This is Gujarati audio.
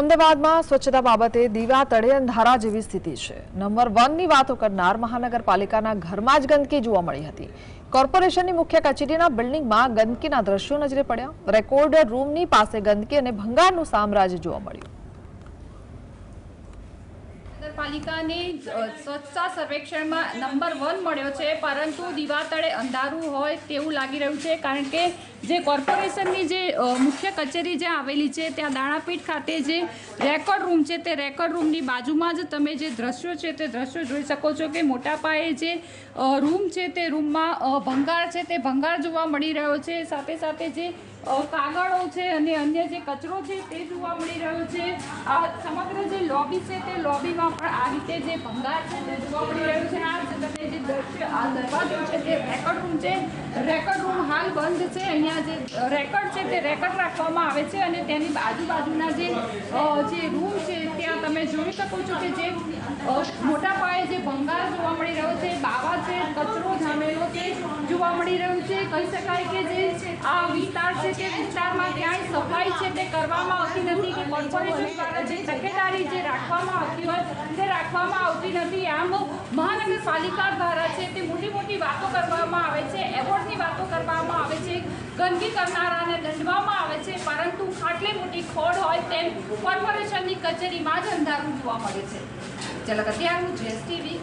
અમદાવાદમાં સ્વચ્છતા બાબતે દીવા તળે અંધારા જેવી સ્થિતિ છે. નંબર વનની વાતો કરનાર મહાનગરપાલિકાના ઘરમાં જ ગંદકી જોવા મળી હતી. કોર્પોરેશનની મુખ્ય કચેરીના બિલ્ડિંગમાં ગંદકીના દ્રશ્યો નજરે પડ્યા. રેકોર્ડર રૂમની પાસે ગંદકી અને ભંગારનું સામ્રાજ્ય જોવા મળ્યું. નગરપાલિકાને સ્વચ્છતા સર્વેક્ષણમાં નંબર વન મળ્યો છે, પરંતુ દીવા તળે અંધારું હોય તેવું લાગી રહ્યું છે, કારણ કે જે કોર્પોરેશનની જે મુખ્ય કચેરી જે આવેલી છે, ત્યાં દાણાપીઠ ખાતે જે રેકોર્ડ રૂમ છે, તે રેકોર્ડ રૂમની બાજુમાં જ તમે જે દ્રશ્યો છે, તે દ્રશ્યો જોઈ શકો છો કે મોટા પાયે જે રૂમ છે, તે રૂમમાં ભંગાર છે, તે ભંગાર જોવા મળી રહ્યો છે. સાથે સાથે જે કાગળો છે અને અન્ય જે કચરો છે, તે જોવા મળી રહ્યો છે. આ સમગ્ર જે લોબી છે, તે લોબીમાં પણ આ રીતે જે ભંગાર છે, તે જોવા મળી રહ્યું છે. આ જે તમે જે દ્રશ્ય આ છે રેકોર્ડ રૂમ છે રેકોર્ડ રૂમ હાલ બંધ છે. અહીંયા જે રેકોર્ડ છે તે રેકોર્ડ રાખવામાં આવે છે અને તેની આજુબાજુના જે જે રૂમ છે, ત્યાં તમે જોઈ શકો છો કે જે મોટા પાયે જે ભંગાર જોવા મળી રહ્યો છે, બાવા છે, કચરો જામેલો છે જોવા મળી રહ્યું છે. કહી શકાય કે જે આ વિસ્તાર છે તે વિસ્તારમાં ક્યાંય સફાઈ છે તે કરવામાં આવતી નથી કે કોર્પોરેશન દ્વારા જે તકેદારી જે રાખવામાં આવતી હોય તે રાખવામાં આવતી નથી, આમ મહાનગરપાલિકા દ્વારા છે તે મોટી મોટી વાતો કરવામાં આવે છે, એવોર્ડની વાતો કરવામાં આવે છે, ગંદકી કરનારાને દંડવામાં આવે છે, પરંતુ આટલી મોટી ખોડ હોય તેમ કોર્પોરેશનની કચેરીમાં જ અંધારું જોવા મળે છે. ચલો અત્યારનું જીએસટીવી